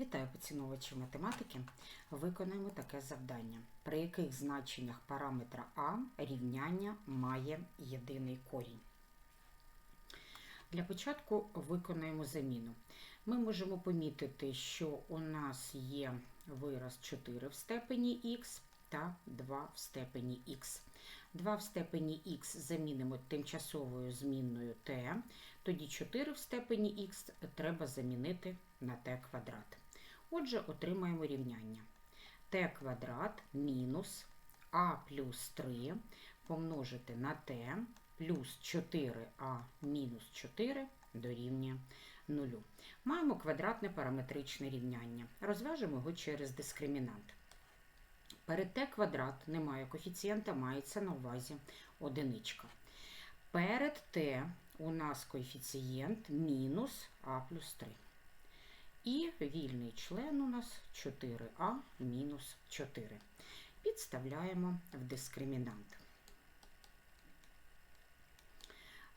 Вітаю поціновувачі математики. Виконаємо таке завдання, при яких значеннях параметра А рівняння має єдиний корінь. Для початку виконаємо заміну. Ми можемо помітити, що у нас є вираз 4 в степені х та 2 в степені х. 2 в степені х замінимо тимчасовою змінною t, тоді 4 в степені х треба замінити на t квадрат. Отже, отримаємо рівняння. t квадрат мінус а плюс 3 помножити на t плюс 4а мінус 4 дорівнює 0. Маємо квадратне параметричне рівняння. Розв'яжемо його через дискримінант. Перед t квадрат немає коефіцієнта, мається на увазі одиничка. Перед t у нас коефіцієнт мінус а плюс 3. І вільний член у нас 4а мінус 4. Підставляємо в дискримінант.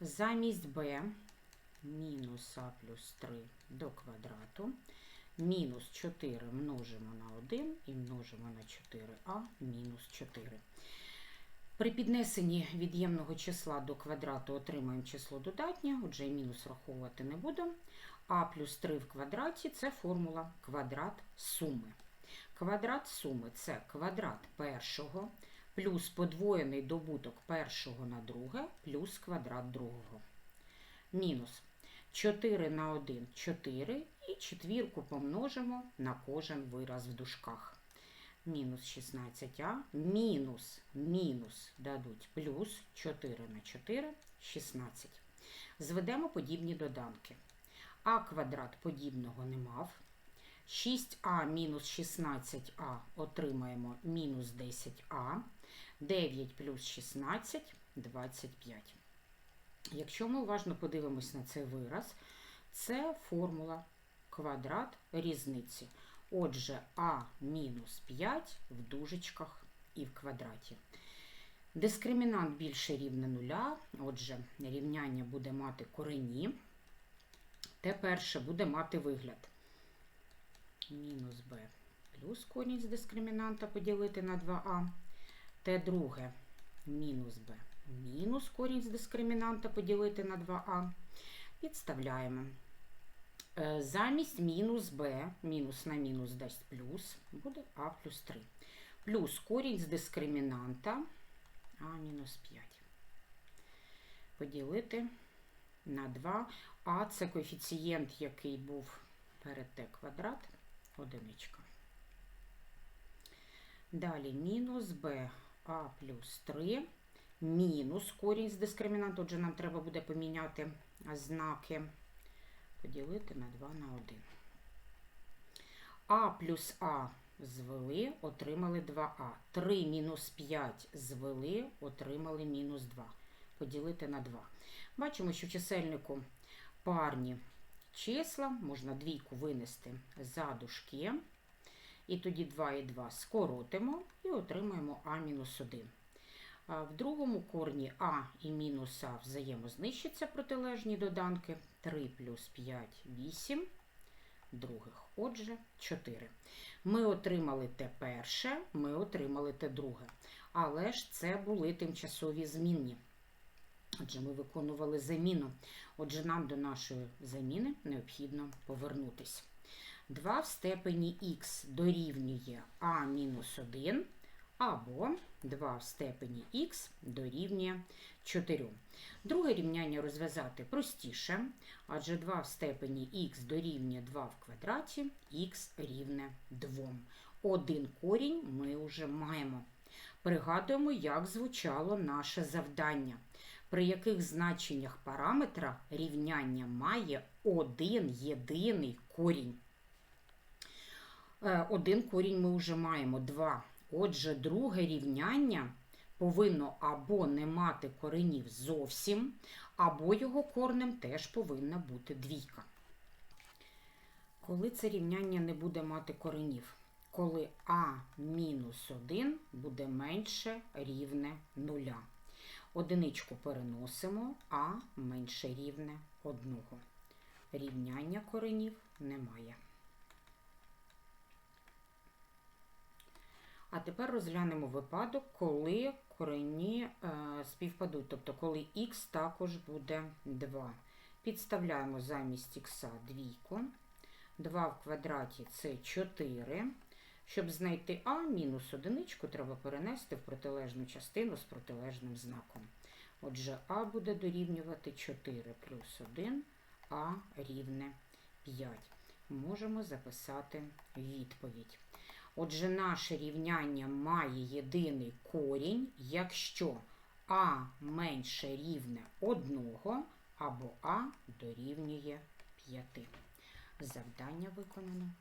Замість b мінус а плюс 3 до квадрату. Мінус 4 множимо на 1 і множимо на 4а мінус 4. При піднесенні від'ємного числа до квадрату отримаємо число додатнє, отже, і мінус враховувати не будемо. А плюс 3 в квадраті це формула квадрат суми. Квадрат суми це квадрат першого плюс подвоєний добуток першого на друге плюс квадрат другого. Мінус 4 на 1 4 і четвірку помножимо на кожен вираз в дужках. Мінус 16а, мінус, мінус дадуть плюс 4 на 4 16. Зведемо подібні доданки. А квадрат подібного не мав. 6а мінус 16а отримаємо мінус 10а. 9 плюс 16 25. Якщо ми уважно подивимось на цей вираз, це формула квадрат різниці. Отже, а мінус 5 в дужечках і в квадраті. Дискримінант більше рівне нуля, отже, рівняння буде мати корені. Те перше буде мати вигляд. Мінус b плюс корінь з дискримінанта поділити на 2а. Те друге мінус b мінус корінь з дискримінанта поділити на 2а. Підставляємо. Замість мінус b, мінус на мінус дасть плюс, буде а плюс 3. Плюс корінь з дискримінанта а мінус 5. Поділити на 2. А це коефіцієнт, який був перед t квадрат, одиничка. Далі мінус b а плюс 3, мінус корінь з дискримінанту, отже, нам треба буде поміняти знаки, поділити на 2 на 1. А плюс А звели, отримали 2а. 3 мінус 5 звели, отримали мінус 2. Поділити на 2. Бачимо, що в чисельнику парні числа, можна двійку винести за дужки. І тоді 2 і 2 скоротимо і отримаємо А-1. В другому корні А і мінус А взаємознищаться протилежні доданки. 3 плюс 5 8, других. Отже, 4. Ми отримали те перше, ми отримали те друге. Але ж це були тимчасові змінні. Отже, ми виконували заміну. Отже, нам до нашої заміни необхідно повернутися. 2 в степені х дорівнює а-1, або 2 в степені х дорівнює 4. Друге рівняння розв'язати простіше, адже 2 в степені х дорівнює 2 в квадраті, х рівне 2. Один корінь ми вже маємо. Пригадуємо, як звучало наше завдання, при яких значеннях параметра рівняння має один єдиний корінь. Один корінь ми вже маємо 2. Отже, друге рівняння повинно або не мати коренів зовсім, або його корнем теж повинна бути двійка. Коли це рівняння не буде мати коренів? Коли а-1 буде менше рівне 0. Одиничку переносимо, а менше рівне 1. Рівняння коренів немає. Тепер розглянемо випадок, коли корені е, співпадуть, тобто коли х також буде 2. Підставляємо замість х двійку. 2 в квадраті це 4. Щоб знайти а мінус одиничку, треба перенести в протилежну частину з протилежним знаком. Отже, а буде дорівнювати 4 плюс 1, а рівне 5. Можемо записати відповідь. Отже, наше рівняння має єдиний корінь, якщо а менше рівне 1 або а дорівнює 5. Завдання виконано.